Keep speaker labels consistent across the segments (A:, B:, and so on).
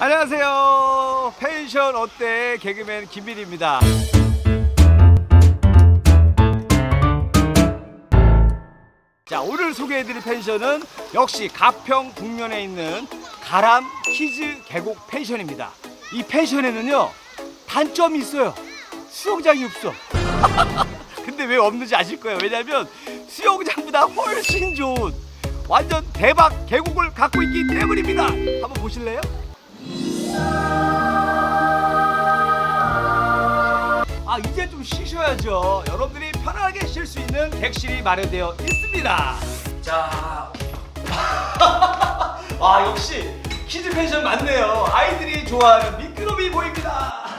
A: 안녕하세요. 펜션 어때 개그맨 김민입니다. 자 오늘 소개해드릴 펜션은 역시 가평 북면에 있는 가람 키즈 계곡 펜션입니다. 이 펜션에는요 단점이 있어요. 수영장이 없어. 근데 왜 없는지 아실 거예요. 왜냐면 수영장보다 훨씬 좋은 완전 대박 계곡을 갖고 있기 때문입니다. 한번 보실래요? 아 이제 좀 쉬셔야죠. 여러분들이 편하게 쉴 수 있는 객실이 마련되어 있습니다. 자, 아 역시 키즈 펜션 맞네요. 아이들이 좋아하는 미끄럼이 보입니다.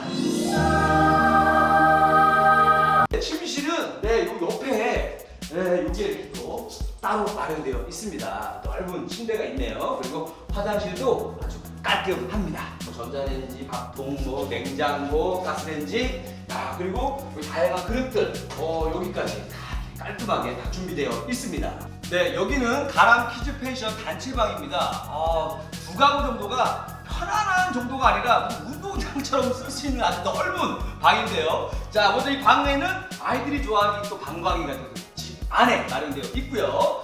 A: 침실은 네, 요 옆에 네, 이렇게 또 따로 마련되어 있습니다. 넓은 침대가 있네요. 그리고 화장실도 아주 깔끔합니다. 뭐 전자레인지, 밥통, 뭐 냉장고, 가스레인지, 아, 그리고 다양한 그릇들, 어, 여기까지 다 깔끔하게 다 준비되어 있습니다. 네, 여기는 가람 키즈 펜션 단체방입니다. 어, 두 가구 정도가 편안한 정도가 아니라 운동장처럼 쓸 수 있는 아주 넓은 방인데요. 자, 먼저 이 방에는 아이들이 좋아하는 또 방광이 같은 집 안에 마련되어 있고요.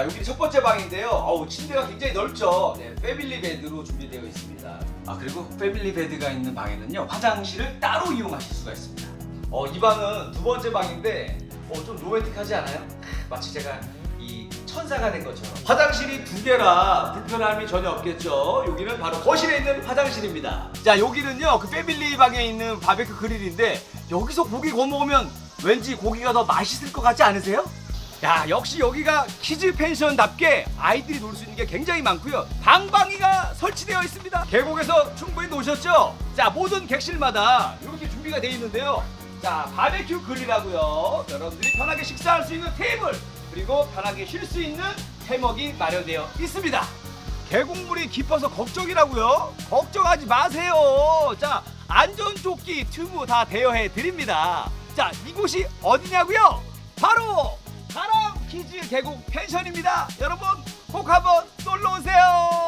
A: 자, 여기 첫 번째 방인데요. 어우, 침대가 굉장히 넓죠. 네, 패밀리 베드로 준비되어 있습니다. 아, 그리고 패밀리 베드가 있는 방에는요, 화장실을 따로 이용하실 수가 있습니다. 어, 이 방은 두 번째 방인데, 어, 좀 로맨틱하지 않아요? 마치 제가 이 천사가 된 것처럼. 화장실이 두 개라 불편함이 전혀 없겠죠. 여기는 바로 거실에 있는 화장실입니다. 자, 여기는요, 그 패밀리 방에 있는 바베큐 그릴인데, 여기서 고기 구워 먹으면 왠지 고기가 더 맛있을 것 같지 않으세요? 야 역시 여기가 키즈 펜션답게 아이들이 놀 수 있는 게 굉장히 많고요 방방이가 설치되어 있습니다 계곡에서 충분히 노셨죠? 자 모든 객실마다 이렇게 준비가 되어 있는데요 자 바베큐 그릴하고요 여러분들이 편하게 식사할 수 있는 테이블 그리고 편하게 쉴 수 있는 해먹이 마련되어 있습니다 계곡물이 깊어서 걱정이라고요? 걱정하지 마세요. 자, 안전조끼 튜브 다 대여해 드립니다. 자, 이곳이 어디냐고요? 바로 키즈 계곡 펜션입니다. 여러분 꼭 한번 놀러 오세요.